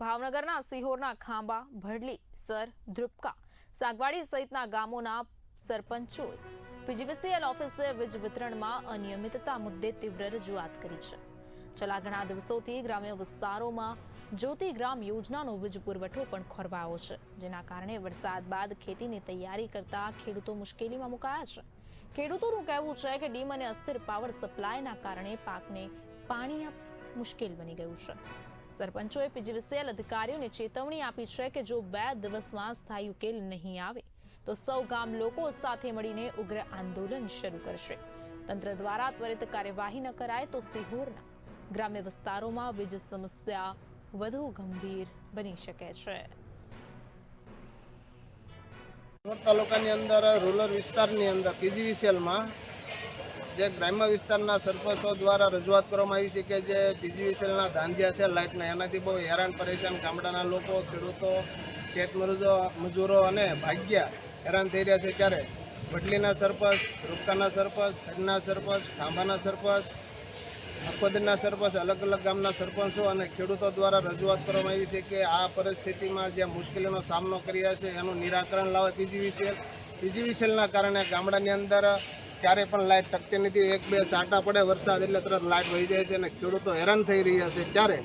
ભાવનગરના સિહોરના ખાંબા ભડલી, સર, ધ્રુપકા, સાગવાડી સહિતના ગામોના સરપંચોએ પીજીવીસીએલ ઓફિસે વીજ વિતરણમાં અનિયમિતતા મુદ્દે તીવ્ર રજૂઆત કરી છે. છેલ્લા ઘણા દિવસોથી ગ્રામ્ય વિસ્તારોમાં જ્યોતિ ગ્રામ યોજનાનો વીજ પુરવઠો પણ ખોરવાયો છે, જેના કારણે વરસાદ બાદ ખેતીની તૈયારી કરતા ખેડૂતો મુશ્કેલીમાં મુકાયા છે. ખેડૂતોનું કહેવું છે કે ડીમ અને અસ્થિર પાવર સપ્લાયના કારણે પાકને પાણી મુશ્કેલ બની ગયું છે. સરપંચોએ પીજીવીસીએલ અધિકારીઓને ચેતવણી આપી છે કે જો બે દિવસમાં સ્થાયી ઉકેલ નહીં આવે, તો સૌ ગામ લોકો સાથે મળીને ઉગ્ર આંદોલન શરૂ કરશે. તંત્ર દ્વારા ત્વરિત કાર્યવાહી ન કરાય તો સિહોરના ગ્રામ્ય વિસ્તારોમાં વીજ સમસ્યા વધુ ગંભીર બની શકે છે. તાલુકાની અંદર, રૂરલ વિસ્તારની અંદર પીજીવીસીએલમાં જે ગ્રામ્ય વિસ્તારના સરપંચો દ્વારા રજૂઆત કરવામાં આવી છે કે જે પીજીવીસીએલના ધાંધિયા છે લાઇટના, એનાથી બહુ હેરાન, પરેશાન ગામડાના લોકો, ખેડૂતો, ખેત મજૂરો અને ભાગ્યા હેરાન થઈ રહ્યા છે ત્યારે વડલીના સરપંચ, રૂપકાના સરપંચ, ખડના સરપંચ, ખાંભાના સરપંચ અખોદરના સરપંચ, અલગ અલગ ગામના સરપંચો અને ખેડૂતો દ્વારા રજૂઆત કરવામાં આવી છે કે આ પરિસ્થિતિમાં જે મુશ્કેલીનો સામનો કર્યા છે એનું નિરાકરણ લાવે પીજીવીસીએલ પીજીવીસીએલના કારણે ગામડાની અંદર ક્યારે પણ લાઇટ ટકતી નથી. એક, બે છાંટા પડે વરસાદ એટલે તરત લાઇટ વહી જાય છે અને ખેડૂતો હેરાન થઈ રહ્યા છે. ત્યારે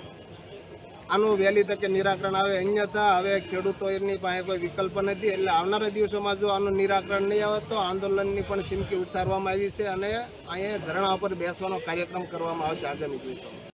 આનું વહેલી તકે નિરાકરણ આવે. અન્યથા હવે ખેડૂતોની પાસે કોઈ વિકલ્પ નથી. એટલે આવનારા દિવસોમાં જો આનું નિરાકરણ નહીં આવે તો આંદોલનની પણ સિમકી ઉચ્ચારવામાં આવી છે અને અહીંયા ધરણા ઉપર બેસવાનો કાર્યક્રમ કરવામાં આવશે આગામી દિવસોમાં.